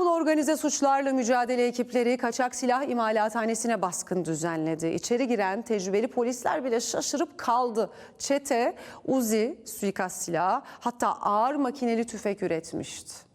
İstanbul Organize Suçlarla Mücadele ekipleri kaçak silah imalathanesine baskın düzenledi. İçeri giren tecrübeli polisler bile şaşırıp kaldı. Çete, Uzi, suikast silahı hatta ağır makineli tüfek üretmişti.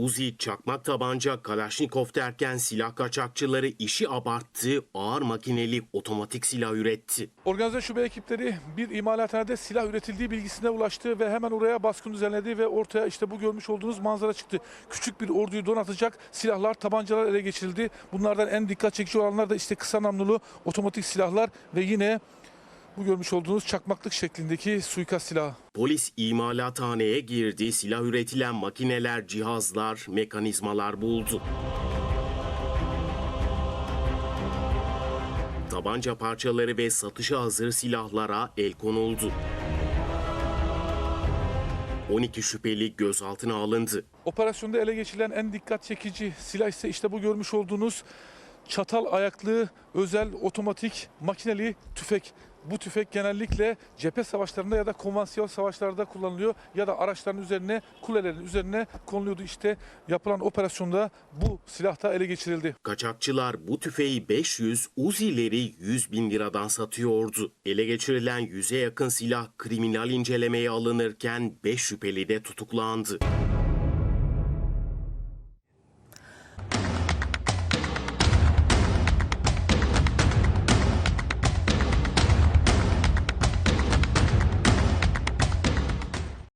Uzi, çakmak tabanca, Kalaşnikov derken silah kaçakçıları işi abarttı, ağır makineli otomatik silah üretti. Organize şube ekipleri bir imalathanede silah üretildiği bilgisine ulaştı ve hemen oraya baskın düzenledi ve ortaya işte bu görmüş olduğunuz manzara çıktı. Küçük bir orduyu donatacak silahlar, tabancalar ele geçirildi. Bunlardan en dikkat çekici olanlar da işte kısa namlulu otomatik silahlar ve yine bu görmüş olduğunuz çakmaklık şeklindeki suikast silahı. Polis imalathaneye girdi, silah üretilen makineler, cihazlar, mekanizmalar buldu. Tabanca parçaları ve satışa hazır silahlara el konuldu. 12 şüpheli gözaltına alındı. Operasyonda ele geçirilen en dikkat çekici silah ise işte bu görmüş olduğunuz çatal ayaklı özel otomatik makineli tüfek. Bu tüfek genellikle cephe savaşlarında ya da konvansiyonel savaşlarda kullanılıyor ya da araçların üzerine, kulelerin üzerine konuluyordu. İşte yapılan operasyonda bu silah da ele geçirildi. Kaçakçılar bu tüfeği 500, Uzi'leri 100 bin liradan satıyordu. Ele geçirilen 100'e yakın silah kriminal incelemeye alınırken 5 şüpheli de tutuklandı.